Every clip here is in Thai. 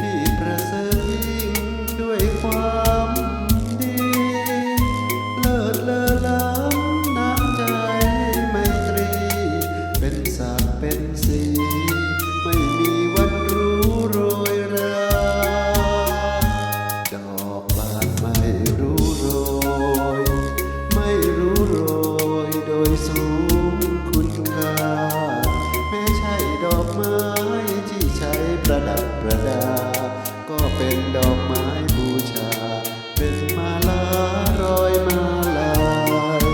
ที่ประเสริฐยิ่งด้วยความ ก็เป็นดอกไม้บูชา เป็นมาลารอยมาลาย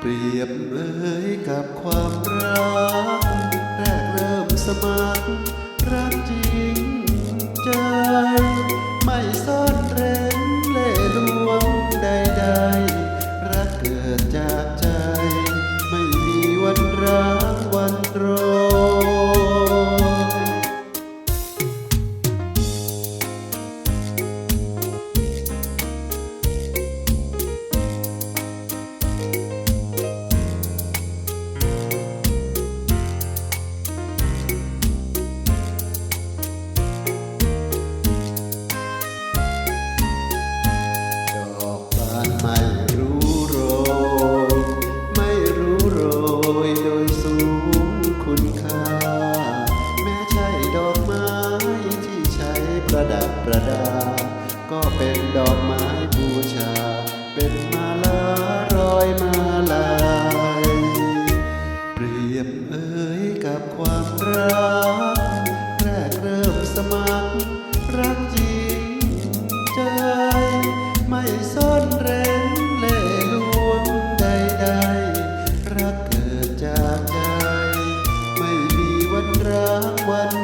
เปรียบเอ่ยกับความรัก ก็เป็นดอกไม้บูชา เป็นมาลารอยมาลายเปรียบเอ่ยกับความรักแรกเริ่มสมัครรักจริงใจ ไม่ซ่อนเร้นเล่ลวงใดๆรักเกิดจากใจ ไม่มีวันรักวัน